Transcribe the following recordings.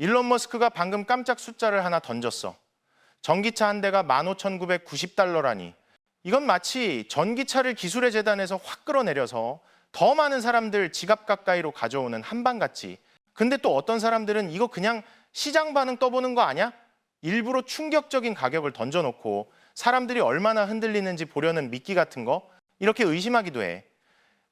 일론 머스크가 방금 깜짝 숫자를 하나 던졌어. 전기차 한 대가 15,990달러라니. 이건 마치 전기차를 기술의 재단에서 확 끌어내려서 더 많은 사람들 지갑 가까이로 가져오는 한방 같지. 근데 또 어떤 사람들은 이거 그냥 시장 반응 떠보는 거 아니야? 일부러 충격적인 가격을 던져놓고 사람들이 얼마나 흔들리는지 보려는 미끼 같은 거 이렇게 의심하기도 해.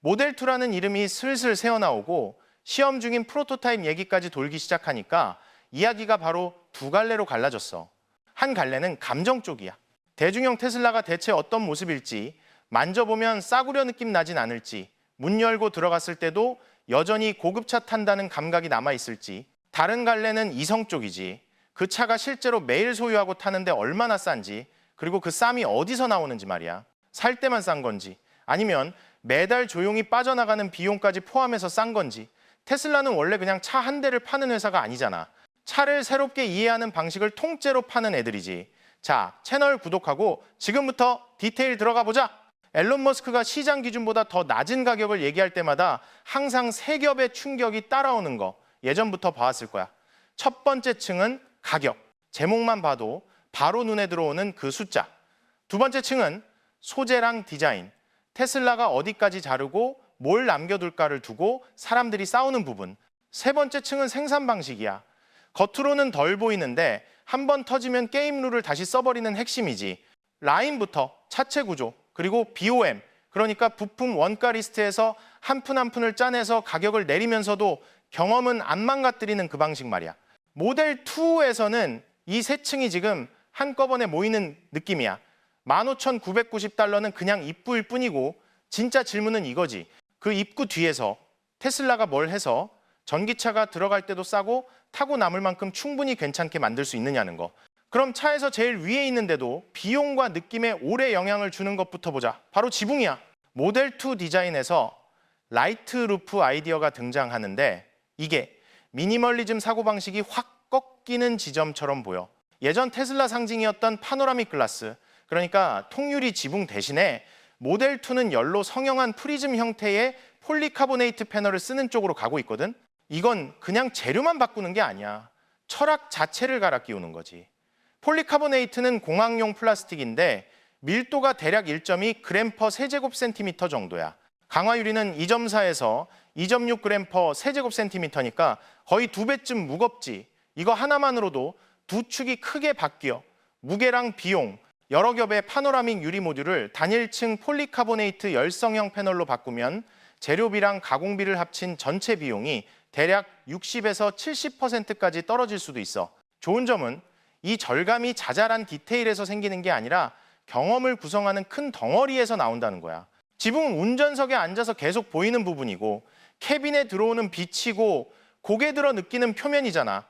모델2라는 이름이 슬슬 새어나오고 시험 중인 프로토타입 얘기까지 돌기 시작하니까 이야기가 바로 두 갈래로 갈라졌어. 한 갈래는 감정 쪽이야. 대중형 테슬라가 대체 어떤 모습일지, 만져보면 싸구려 느낌 나진 않을지, 문 열고 들어갔을 때도 여전히 고급차 탄다는 감각이 남아있을지, 다른 갈래는 이성 쪽이지. 그 차가 실제로 매일 소유하고 타는데 얼마나 싼지, 그리고 그 쌈이 어디서 나오는지 말이야. 살 때만 싼 건지, 아니면 매달 조용히 빠져나가는 비용까지 포함해서 싼 건지. 테슬라는 원래 그냥 차 한 대를 파는 회사가 아니잖아. 차를 새롭게 이해하는 방식을 통째로 파는 애들이지. 자, 채널 구독하고 지금부터 디테일 들어가 보자. 앨런 머스크가 시장 기준보다 더 낮은 가격을 얘기할 때마다 항상 세 겹의 충격이 따라오는 거 예전부터 봐왔을 거야. 첫 번째 층은 가격. 제목만 봐도 바로 눈에 들어오는 그 숫자. 두 번째 층은 소재랑 디자인. 테슬라가 어디까지 자르고 뭘 남겨둘까를 두고 사람들이 싸우는 부분. 세 번째 층은 생산 방식이야. 겉으로는 덜 보이는데 한 번 터지면 게임 룰을 다시 써버리는 핵심이지. 라인부터 차체 구조, 그리고 BOM, 그러니까 부품 원가 리스트에서 한 푼 한 푼을 짜내서 가격을 내리면서도 경험은 안 망가뜨리는 그 방식 말이야. 모델 2에서는 이 세 층이 지금 한꺼번에 모이는 느낌이야. 15,990달러는 그냥 입구일 뿐이고 진짜 질문은 이거지. 그 입구 뒤에서 테슬라가 뭘 해서 전기차가 들어갈 때도 싸고 타고 남을 만큼 충분히 괜찮게 만들 수 있느냐는 거. 그럼 차에서 제일 위에 있는데도 비용과 느낌에 오래 영향을 주는 것부터 보자. 바로 지붕이야. 모델 2 디자인에서 라이트 루프 아이디어가 등장하는데 이게 미니멀리즘 사고방식이 확 꺾이는 지점처럼 보여. 예전 테슬라 상징이었던 파노라믹 글라스, 그러니까 통유리 지붕 대신에 모델 2는 열로 성형한 프리즘 형태의 폴리카보네이트 패널을 쓰는 쪽으로 가고 있거든. 이건 그냥 재료만 바꾸는 게 아니야. 철학 자체를 갈아 끼우는 거지. 폴리카보네이트는 공학용 플라스틱인데 밀도가 대략 1.2 그램 퍼 세제곱 센티미터 정도야. 강화유리는 2.4에서 2.6 그램 퍼 세제곱 센티미터니까 거의 두 배쯤 무겁지. 이거 하나만으로도 두 축이 크게 바뀌어. 무게랑 비용, 여러 겹의 파노라믹 유리 모듈을 단일층 폴리카보네이트 열성형 패널로 바꾸면 재료비랑 가공비를 합친 전체 비용이 대략 60에서 70%까지 떨어질 수도 있어. 좋은 점은 이 절감이 자잘한 디테일에서 생기는 게 아니라 경험을 구성하는 큰 덩어리에서 나온다는 거야. 지붕은 운전석에 앉아서 계속 보이는 부분이고 캐빈에 들어오는 빛이고 고개 들어 느끼는 표면이잖아.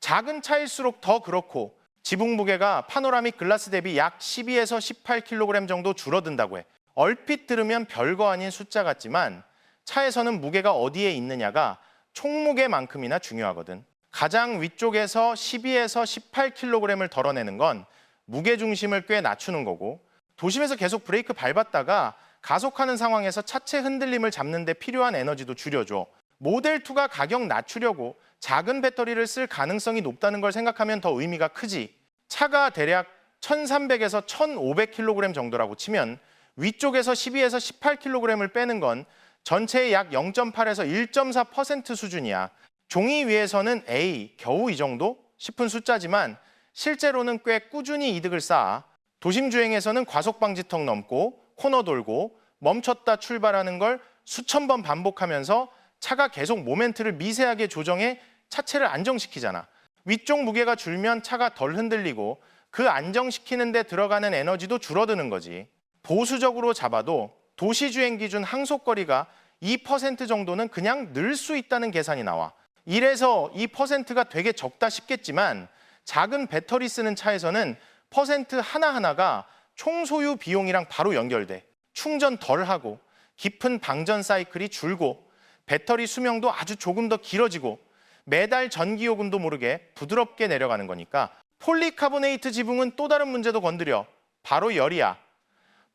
작은 차일수록 더 그렇고 지붕 무게가 파노라믹 글라스 대비 약 12에서 18kg 정도 줄어든다고 해. 얼핏 들으면 별거 아닌 숫자 같지만 차에서는 무게가 어디에 있느냐가 총무게만큼이나 중요하거든. 가장 위쪽에서 12에서 18kg을 덜어내는 건 무게 중심을 꽤 낮추는 거고 도심에서 계속 브레이크 밟았다가 가속하는 상황에서 차체 흔들림을 잡는 데 필요한 에너지도 줄여줘. 모델 2가 가격 낮추려고 작은 배터리를 쓸 가능성이 높다는 걸 생각하면 더 의미가 크지. 차가 대략 1300에서 1500kg 정도라고 치면 위쪽에서 12에서 18kg을 빼는 건 전체의 약 0.8에서 1.4% 수준이야. 종이 위에서는 A, 겨우 이 정도 싶은 숫자지만 실제로는 꽤 꾸준히 이득을 쌓아 도심 주행에서는 과속 방지턱 넘고 코너 돌고 멈췄다 출발하는 걸 수천 번 반복하면서 차가 계속 모멘트를 미세하게 조정해 차체를 안정시키잖아. 위쪽 무게가 줄면 차가 덜 흔들리고 그 안정시키는 데 들어가는 에너지도 줄어드는 거지. 보수적으로 잡아도 도시 주행 기준 항속거리가 2% 정도는 그냥 늘 수 있다는 계산이 나와. 이래서 이 퍼센트가 되게 적다 싶겠지만 작은 배터리 쓰는 차에서는 퍼센트 하나하나가 총 소유 비용이랑 바로 연결돼. 충전 덜 하고 깊은 방전 사이클이 줄고 배터리 수명도 아주 조금 더 길어지고 매달 전기 요금도 모르게 부드럽게 내려가는 거니까 폴리카보네이트 지붕은 또 다른 문제도 건드려. 바로 열이야.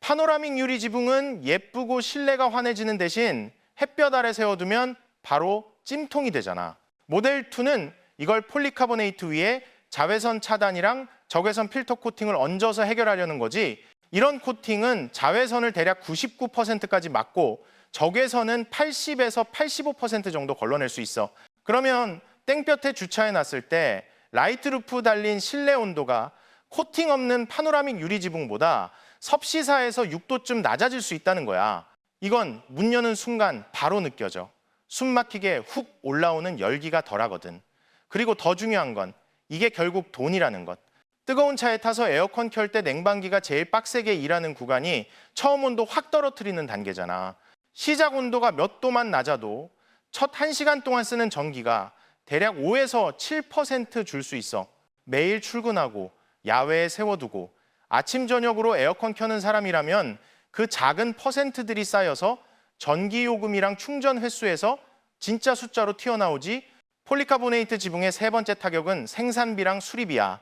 파노라믹 유리 지붕은 예쁘고 실내가 환해지는 대신 햇볕 아래 세워두면 바로 찜통이 되잖아. 모델 2는 이걸 폴리카보네이트 위에 자외선 차단이랑 적외선 필터 코팅을 얹어서 해결하려는 거지. 이런 코팅은 자외선을 대략 99%까지 막고 적외선은 80에서 85% 정도 걸러낼 수 있어. 그러면 땡볕에 주차해 놨을 때 라이트 루프 달린 실내 온도가 코팅 없는 파노라믹 유리 지붕보다 섭씨사에서 6도쯤 낮아질 수 있다는 거야. 이건 문 여는 순간 바로 느껴져. 숨 막히게 훅 올라오는 열기가 덜하거든. 그리고 더 중요한 건 이게 결국 돈이라는 것. 뜨거운 차에 타서 에어컨 켤 때 냉방기가 제일 빡세게 일하는 구간이 처음 온도 확 떨어뜨리는 단계잖아. 시작 온도가 몇 도만 낮아도 첫 1시간 동안 쓰는 전기가 대략 5에서 7%줄 수 있어. 매일 출근하고 야외에 세워두고 아침 저녁으로 에어컨 켜는 사람이라면 그 작은 퍼센트들이 쌓여서 전기 요금이랑 충전 횟수에서 진짜 숫자로 튀어나오지 폴리카보네이트 지붕의 세 번째 타격은 생산비랑 수리비야.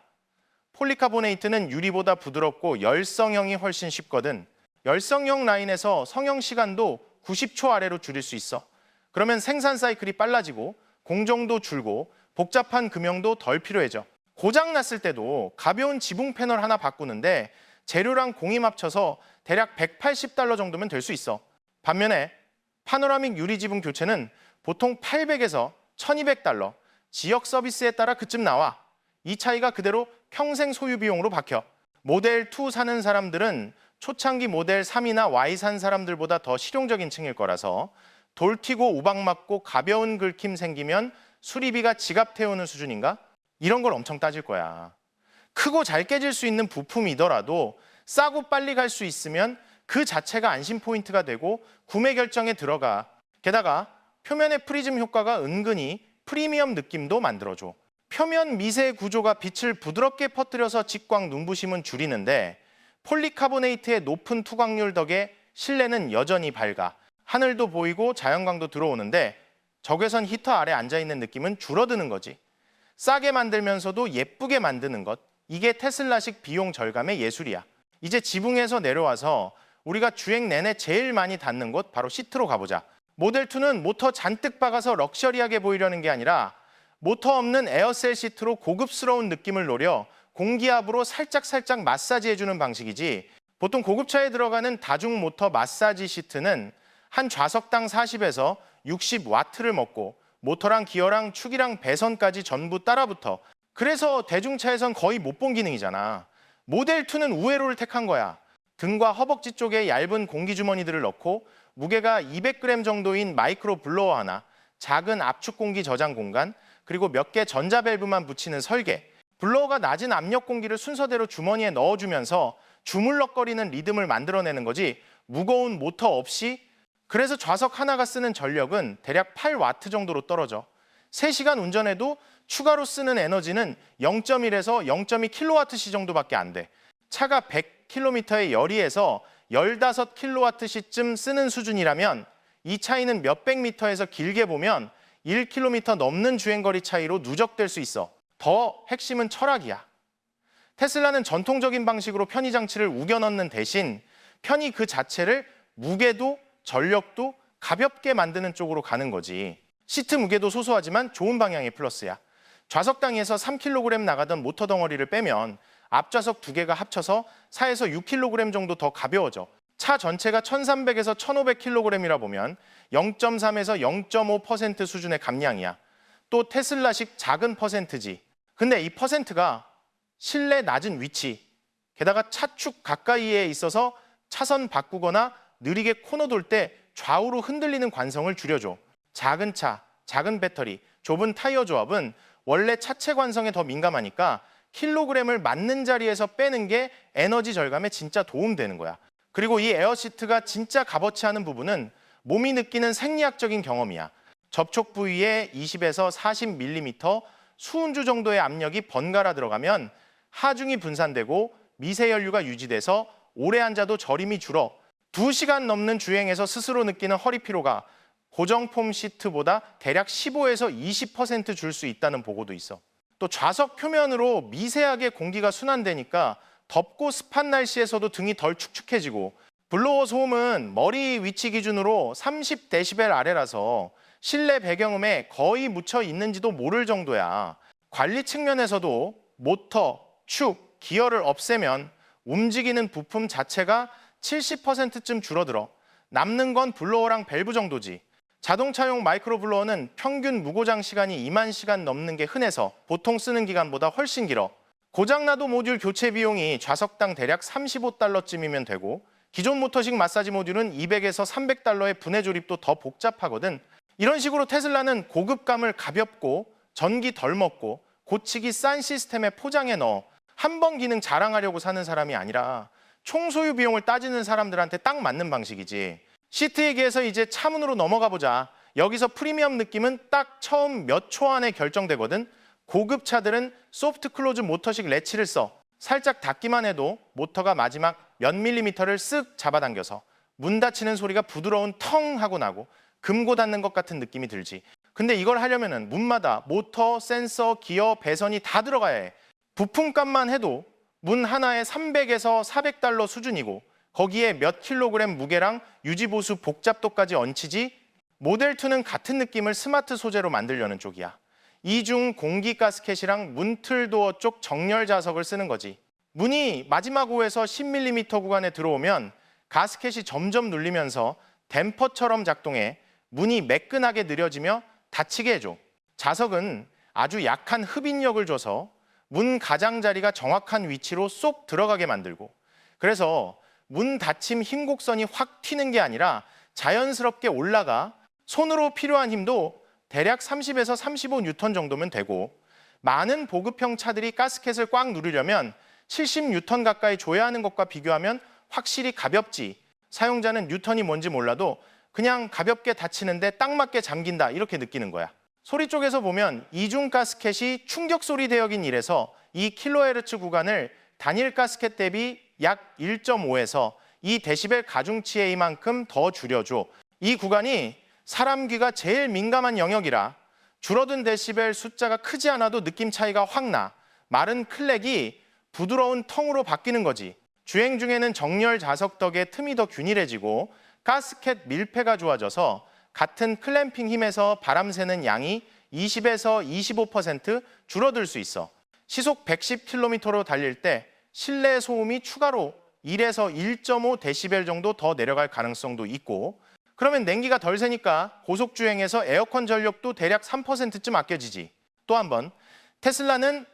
폴리카보네이트는 유리보다 부드럽고 열성형이 훨씬 쉽거든. 열성형 라인에서 성형 시간도 90초 아래로 줄일 수 있어. 그러면 생산 사이클이 빨라지고 공정도 줄고 복잡한 금형도 덜 필요해져. 고장 났을 때도 가벼운 지붕 패널 하나 바꾸는데 재료랑 공임 합쳐서 대략 180달러 정도면 될 수 있어. 반면에 파노라믹 유리 지붕 교체는 보통 800에서 1200달러, 지역 서비스에 따라 그쯤 나와. 이 차이가 그대로 평생 소유 비용으로 박혀. 모델 2 사는 사람들은 초창기 모델 3이나 Y 산 사람들보다 더 실용적인 층일 거라서 돌 튀고 우박 맞고 가벼운 긁힘 생기면 수리비가 지갑 태우는 수준인가? 이런 걸 엄청 따질 거야. 크고 잘 깨질 수 있는 부품이더라도 싸고 빨리 갈 수 있으면 그 자체가 안심 포인트가 되고 구매 결정에 들어가. 게다가 표면의 프리즘 효과가 은근히 프리미엄 느낌도 만들어줘. 표면 미세 구조가 빛을 부드럽게 퍼뜨려서 직광 눈부심은 줄이는데 폴리카보네이트의 높은 투광률 덕에 실내는 여전히 밝아. 하늘도 보이고 자연광도 들어오는데 적외선 히터 아래 앉아 있는 느낌은 줄어드는 거지. 싸게 만들면서도 예쁘게 만드는 것. 이게 테슬라식 비용 절감의 예술이야. 이제 지붕에서 내려와서 우리가 주행 내내 제일 많이 닿는 곳 바로 시트로 가보자. 모델 2는 모터 잔뜩 박아서 럭셔리하게 보이려는 게 아니라 모터 없는 에어셀 시트로 고급스러운 느낌을 노려 공기압으로 살짝살짝 마사지 해주는 방식이지 보통 고급차에 들어가는 다중 모터 마사지 시트는 한 좌석당 40에서 60와트를 먹고 모터랑 기어랑 축이랑 배선까지 전부 따라붙어. 그래서 대중차에선 거의 못 본 기능이잖아. 모델 2는 우회로를 택한 거야. 등과 허벅지 쪽에 얇은 공기 주머니들을 넣고 무게가 200g 정도인 마이크로 블로어 하나 작은 압축 공기 저장 공간 그리고 몇 개 전자 밸브만 붙이는 설계 블로어가 낮은 압력 공기를 순서대로 주머니에 넣어주면서 주물럭거리는 리듬을 만들어내는 거지 무거운 모터 없이 그래서 좌석 하나가 쓰는 전력은 대략 8와트 정도로 떨어져 3시간 운전해도 추가로 쓰는 에너지는 0.1에서 0.2kWh 정도밖에 안 돼. 차가 100km의 열이에서 15kWh쯤 쓰는 수준이라면 이 차이는 몇백 미터에서 길게 보면 1km 넘는 주행거리 차이로 누적될 수 있어. 더 핵심은 철학이야. 테슬라는 전통적인 방식으로 편의 장치를 우겨 넣는 대신 편의 그 자체를 무게도 전력도 가볍게 만드는 쪽으로 가는 거지. 시트 무게도 소소하지만 좋은 방향의 플러스야. 좌석 당에서 3kg 나가던 모터 덩어리를 빼면 앞좌석 두 개가 합쳐서 4에서 6kg 정도 더 가벼워져. 차 전체가 1300에서 1500kg이라 보면 0.3에서 0.5% 수준의 감량이야. 또 테슬라식 작은 퍼센트지. 근데 이 퍼센트가 실내 낮은 위치, 게다가 차축 가까이에 있어서 차선 바꾸거나 느리게 코너 돌 때 좌우로 흔들리는 관성을 줄여줘. 작은 차, 작은 배터리, 좁은 타이어 조합은 원래 차체 관성에 더 민감하니까 킬로그램을 맞는 자리에서 빼는 게 에너지 절감에 진짜 도움되는 거야. 그리고 이 에어시트가 진짜 값어치 하는 부분은 몸이 느끼는 생리학적인 경험이야. 접촉 부위에 20에서 40mm 수은주 정도의 압력이 번갈아 들어가면 하중이 분산되고 미세 연류가 유지돼서 오래 앉아도 저림이 줄어 2시간 넘는 주행에서 스스로 느끼는 허리 피로가 고정 폼 시트보다 대략 15에서 20%줄 수 있다는 보고도 있어. 또 좌석 표면으로 미세하게 공기가 순환되니까 덥고 습한 날씨에서도 등이 덜 축축해지고 블로어 소음은 머리 위치 기준으로 30데시벨 아래라서 실내 배경음에 거의 묻혀 있는지도 모를 정도야. 관리 측면에서도 모터, 축, 기어를 없애면 움직이는 부품 자체가 70%쯤 줄어들어 남는 건 블로어랑 밸브 정도지. 자동차용 마이크로 블로어는 평균 무고장 시간이 2만 시간 넘는 게 흔해서 보통 쓰는 기간보다 훨씬 길어. 고장나도 모듈 교체 비용이 좌석당 대략 35달러쯤이면 되고 기존 모터식 마사지 모듈은 200에서 300달러의 분해 조립도 더 복잡하거든. 이런 식으로 테슬라는 고급감을 가볍고 전기 덜 먹고 고치기 싼 시스템에 포장해 넣어 한 번 기능 자랑하려고 사는 사람이 아니라 총 소유 비용을 따지는 사람들한테 딱 맞는 방식이지. 시트 얘기해서 이제 차문으로 넘어가 보자. 여기서 프리미엄 느낌은 딱 처음 몇 초 안에 결정되거든. 고급 차들은 소프트 클로즈 모터식 레치를 써. 살짝 닫기만 해도 모터가 마지막 몇 밀리미터를 쓱 잡아당겨서 문 닫히는 소리가 부드러운 텅 하고 나고 금고 닫는 것 같은 느낌이 들지. 근데 이걸 하려면은 문마다 모터, 센서, 기어, 배선이 다 들어가야 해. 부품값만 해도 문 하나에 300에서 400달러 수준이고 거기에 몇 킬로그램 무게랑 유지보수 복잡도까지 얹히지 모델 2는 같은 느낌을 스마트 소재로 만들려는 쪽이야. 이중 공기 가스켓이랑 문틀 도어 쪽 정렬 자석을 쓰는 거지. 문이 마지막 호에서 10mm 구간에 들어오면 가스켓이 점점 눌리면서 댐퍼처럼 작동해 문이 매끈하게 느려지며 닫히게 해줘. 자석은 아주 약한 흡인력을 줘서 문 가장자리가 정확한 위치로 쏙 들어가게 만들고 그래서 문 닫힘 힘 곡선이 확 튀는 게 아니라 자연스럽게 올라가 손으로 필요한 힘도 대략 30에서 35 뉴턴 정도면 되고 많은 보급형 차들이 가스켓을 꽉 누르려면 70 뉴턴 가까이 줘야 하는 것과 비교하면 확실히 가볍지. 사용자는 뉴턴이 뭔지 몰라도 그냥 가볍게 닫히는데 딱 맞게 잠긴다 이렇게 느끼는 거야. 소리 쪽에서 보면 이중 가스켓이 충격 소리 대역인 1에서 2kHz 구간을 단일 가스켓 대비 약 1.5에서 2데시벨 가중치의 이만큼 더 줄여줘. 이 구간이 사람 귀가 제일 민감한 영역이라 줄어든 데시벨 숫자가 크지 않아도 느낌 차이가 확 나. 마른 클렉이 부드러운 텅으로 바뀌는 거지. 주행 중에는 정렬 자석 덕에 틈이 더 균일해지고 가스켓 밀폐가 좋아져서 같은 클램핑 힘에서 바람 새는 양이 20에서 25% 줄어들 수 있어. 시속 110km로 달릴 때 실내 소음이 추가로 1에서 1.5 데시벨 정도 더 내려갈 가능성도 있고 그러면 냉기가 덜 새니까 고속 주행에서 에어컨 전력도 대략 3%쯤 아껴지지. 또 한 번 테슬라는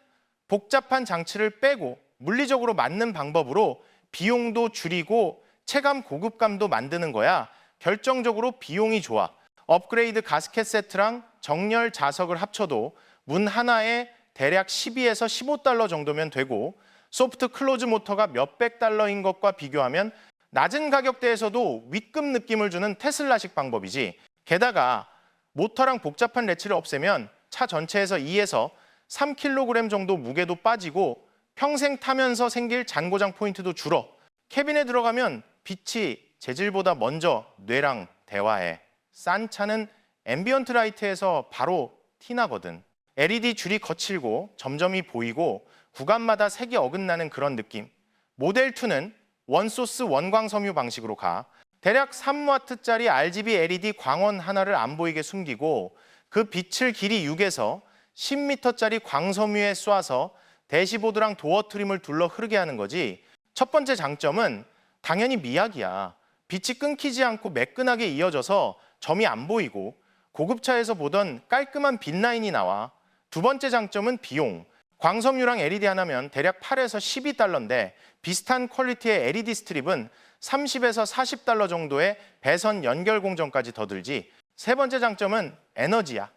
복잡한 장치를 빼고 물리적으로 맞는 방법으로 비용도 줄이고 체감 고급감도 만드는 거야. 결정적으로 비용이 좋아. 업그레이드 가스켓 세트랑 정렬 자석을 합쳐도 문 하나에 대략 12에서 15달러 정도면 되고 소프트 클로즈 모터가 몇백 달러인 것과 비교하면 낮은 가격대에서도 윗급 느낌을 주는 테슬라식 방법이지. 게다가 모터랑 복잡한 레치를 없애면 차 전체에서 2에서 3kg 정도 무게도 빠지고 평생 타면서 생길 잔고장 포인트도 줄어. 캐빈에 들어가면 빛이 재질보다 먼저 뇌랑 대화해. 싼 차는 앰비언트 라이트에서 바로 티나거든. LED 줄이 거칠고 점점이 보이고 구간마다 색이 어긋나는 그런 느낌. 모델 2는 원소스 원광 섬유 방식으로 가. 대략 3W짜리 RGB LED 광원 하나를 안 보이게 숨기고 그 빛을 길이 6에서 10m짜리 광섬유에 쏴서 대시보드랑 도어 트림을 둘러 흐르게 하는 거지. 첫 번째 장점은 당연히 미약이야. 빛이 끊기지 않고 매끈하게 이어져서 점이 안 보이고 고급차에서 보던 깔끔한 빛 라인이 나와. 두 번째 장점은 비용. 광섬유랑 LED 하나면 대략 8에서 12달러인데 비슷한 퀄리티의 LED 스트립은 30에서 40달러 정도의 배선 연결 공정까지 더 들지. 세 번째 장점은 에너지야.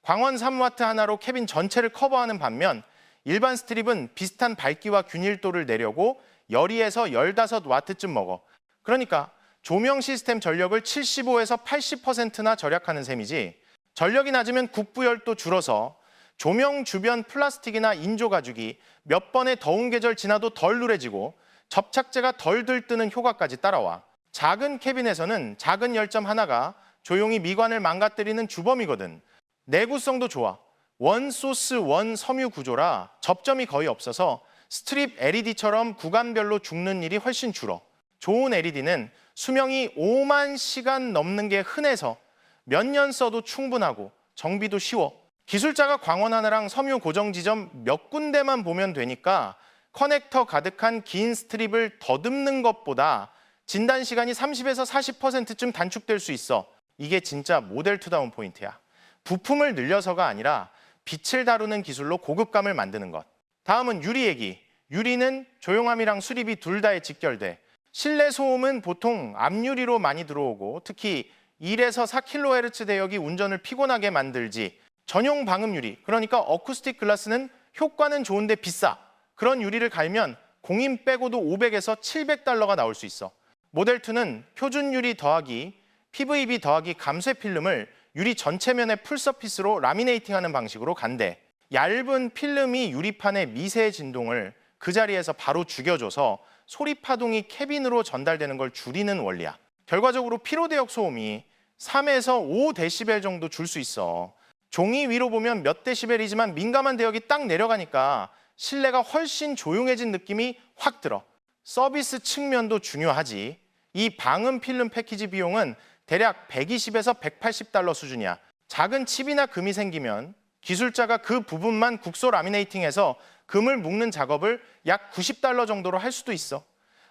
광원 3와트 하나로 캐빈 전체를 커버하는 반면 일반 스트립은 비슷한 밝기와 균일도를 내려고 12에서 15와트쯤 먹어. 그러니까 조명 시스템 전력을 75에서 80%나 절약하는 셈이지. 전력이 낮으면 국부열도 줄어서 조명 주변 플라스틱이나 인조 가죽이 몇 번의 더운 계절 지나도 덜 누래지고 접착제가 덜 들뜨는 효과까지 따라와. 작은 캐빈에서는 작은 열점 하나가 조용히 미관을 망가뜨리는 주범이거든. 내구성도 좋아. 원 소스 원 섬유 구조라 접점이 거의 없어서 스트립 LED처럼 구간별로 죽는 일이 훨씬 줄어. 좋은 LED는 수명이 5만 시간 넘는 게 흔해서 몇 년 써도 충분하고 정비도 쉬워. 기술자가 광원 하나랑 섬유 고정 지점 몇 군데만 보면 되니까 커넥터 가득한 긴 스트립을 더듬는 것보다 진단 시간이 30에서 40%쯤 단축될 수 있어. 이게 진짜 모델 투다운 포인트야. 부품을 늘려서가 아니라 빛을 다루는 기술로 고급감을 만드는 것. 다음은 유리 얘기. 유리는 조용함이랑 수립이 둘 다에 직결돼. 실내 소음은 보통 앞유리로 많이 들어오고 특히 1에서 4kHz 대역이 운전을 피곤하게 만들지 전용 방음 유리, 그러니까 어쿠스틱 글라스는 효과는 좋은데 비싸. 그런 유리를 갈면 공인 빼고도 500에서 700달러가 나올 수 있어. 모델 2는 표준 유리 더하기 PVB 더하기 감쇄 필름을 유리 전체면에 풀서피스로 라미네이팅하는 방식으로 간대. 얇은 필름이 유리판의 미세 진동을 그 자리에서 바로 죽여줘서 소리 파동이 캐빈으로 전달되는 걸 줄이는 원리야. 결과적으로 피로대역 소음이 3에서 5데시벨 정도 줄 수 있어. 종이 위로 보면 몇 데시벨이지만 민감한 대역이 딱 내려가니까 실내가 훨씬 조용해진 느낌이 확 들어. 서비스 측면도 중요하지. 이 방음 필름 패키지 비용은 대략 120에서 180달러 수준이야. 작은 칩이나 금이 생기면 기술자가 그 부분만 국소 라미네이팅해서 금을 묶는 작업을 약 90달러 정도로 할 수도 있어.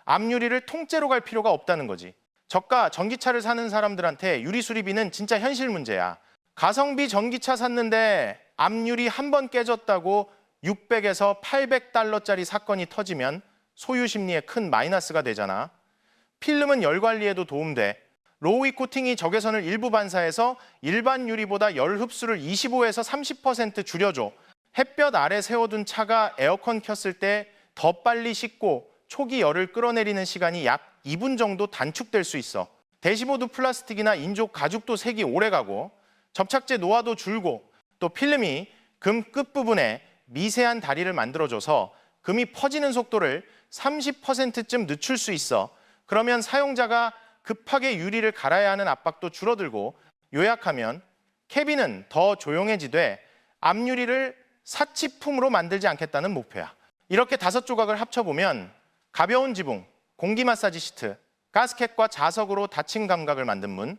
앞유리를 통째로 갈 필요가 없다는 거지. 저가 전기차를 사는 사람들한테 유리 수리비는 진짜 현실 문제야. 가성비 전기차 샀는데 앞유리 한 번 깨졌다고 600에서 800달러짜리 사건이 터지면 소유 심리에 큰 마이너스가 되잖아. 필름은 열 관리에도 도움돼. 로우이 코팅이 적외선을 일부 반사해서 일반 유리보다 열 흡수를 25에서 30% 줄여줘. 햇볕 아래 세워둔 차가 에어컨 켰을 때 더 빨리 식고 초기 열을 끌어내리는 시간이 약 2분 정도 단축될 수 있어. 대시보드 플라스틱이나 인조 가죽도 색이 오래 가고 접착제 노화도 줄고 또 필름이 금 끝부분에 미세한 다리를 만들어줘서 금이 퍼지는 속도를 30%쯤 늦출 수 있어. 그러면 사용자가 급하게 유리를 갈아야 하는 압박도 줄어들고 요약하면 캐빈은 더 조용해지되 앞유리를 사치품으로 만들지 않겠다는 목표야. 이렇게 다섯 조각을 합쳐보면 가벼운 지붕, 공기 마사지 시트, 가스켓과 자석으로 닫힌 감각을 만든 문,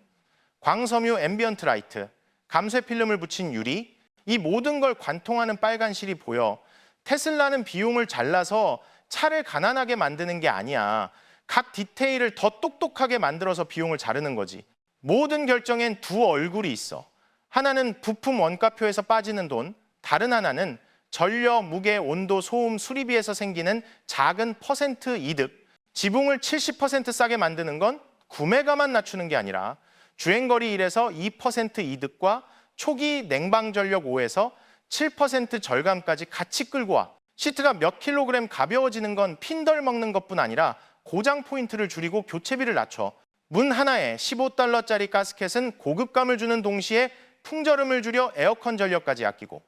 광섬유 앰비언트 라이트, 감쇄 필름을 붙인 유리, 이 모든 걸 관통하는 빨간 실이 보여 테슬라는 비용을 잘라서 차를 가난하게 만드는 게 아니야. 각 디테일을 더 똑똑하게 만들어서 비용을 자르는 거지. 모든 결정엔 두 얼굴이 있어. 하나는 부품 원가표에서 빠지는 돈, 다른 하나는 전력, 무게, 온도, 소음, 수리비에서 생기는 작은 퍼센트 이득. 지붕을 70% 싸게 만드는 건 구매가만 낮추는 게 아니라 주행거리 1에서 2% 이득과 초기 냉방 전력 5에서 7% 절감까지 같이 끌고 와. 시트가 몇 킬로그램 가벼워지는 건 핀덜 먹는 것뿐 아니라 고장 포인트를 줄이고 교체비를 낮춰. 문 하나에 15달러짜리 가스켓은 고급감을 주는 동시에 풍절음을 줄여 에어컨 전력까지 아끼고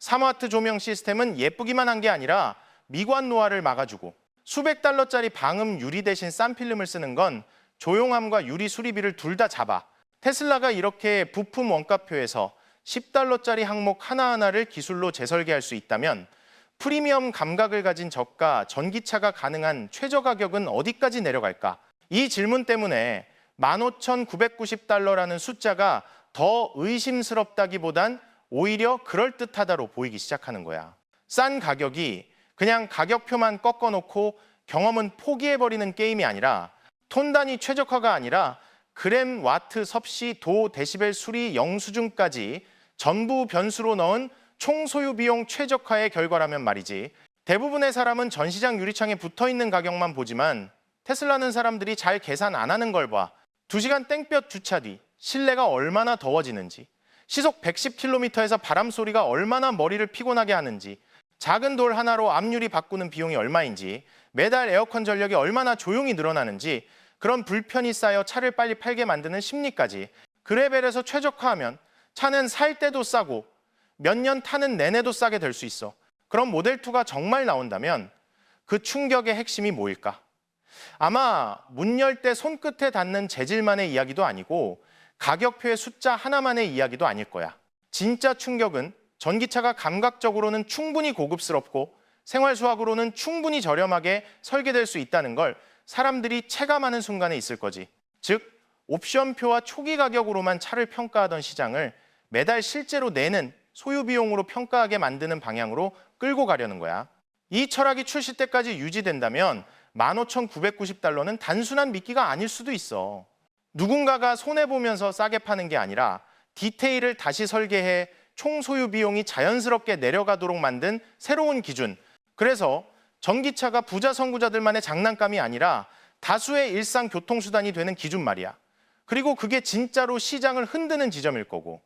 3와트 조명 시스템은 예쁘기만 한 게 아니라 미관 노화를 막아주고 수백 달러짜리 방음 유리 대신 싼 필름을 쓰는 건 조용함과 유리 수리비를 둘 다 잡아. 테슬라가 이렇게 부품 원가표에서 10달러짜리 항목 하나하나를 기술로 재설계할 수 있다면 프리미엄 감각을 가진 저가 전기차가 가능한 최저 가격은 어디까지 내려갈까? 이 질문 때문에 15,990달러라는 숫자가 더 의심스럽다기보단 오히려 그럴듯하다로 보이기 시작하는 거야. 싼 가격이 그냥 가격표만 꺾어 놓고 경험은 포기해버리는 게임이 아니라 톤 단위 최적화가 아니라 그램, 와트, 섭씨, 도, 데시벨 수리 영수증까지 전부 변수로 넣은 총 소유 비용 최적화의 결과라면 말이지. 대부분의 사람은 전시장 유리창에 붙어 있는 가격만 보지만 테슬라는 사람들이 잘 계산 안 하는 걸 봐. 2시간 땡볕 주차 뒤 실내가 얼마나 더워지는지, 시속 110km에서 바람 소리가 얼마나 머리를 피곤하게 하는지, 작은 돌 하나로 앞유리 바꾸는 비용이 얼마인지, 매달 에어컨 전력이 얼마나 조용히 늘어나는지, 그런 불편이 쌓여 차를 빨리 팔게 만드는 심리까지 그레벨에서 최적화하면 차는 살 때도 싸고 몇 년 타는 내내도 싸게 될 수 있어. 그럼 모델2가 정말 나온다면 그 충격의 핵심이 뭐일까? 아마 문 열 때 손끝에 닿는 재질만의 이야기도 아니고 가격표의 숫자 하나만의 이야기도 아닐 거야. 진짜 충격은 전기차가 감각적으로는 충분히 고급스럽고 생활 수학으로는 충분히 저렴하게 설계될 수 있다는 걸 사람들이 체감하는 순간에 있을 거지. 즉, 옵션표와 초기 가격으로만 차를 평가하던 시장을 매달 실제로 내는 소유 비용으로 평가하게 만드는 방향으로 끌고 가려는 거야. 이 철학이 출시 때까지 유지된다면 15,990달러는 단순한 미끼가 아닐 수도 있어. 누군가가 손해보면서 싸게 파는 게 아니라 디테일을 다시 설계해 총 소유 비용이 자연스럽게 내려가도록 만든 새로운 기준. 그래서 전기차가 부자 선구자들만의 장난감이 아니라 다수의 일상 교통수단이 되는 기준 말이야. 그리고 그게 진짜로 시장을 흔드는 지점일 거고.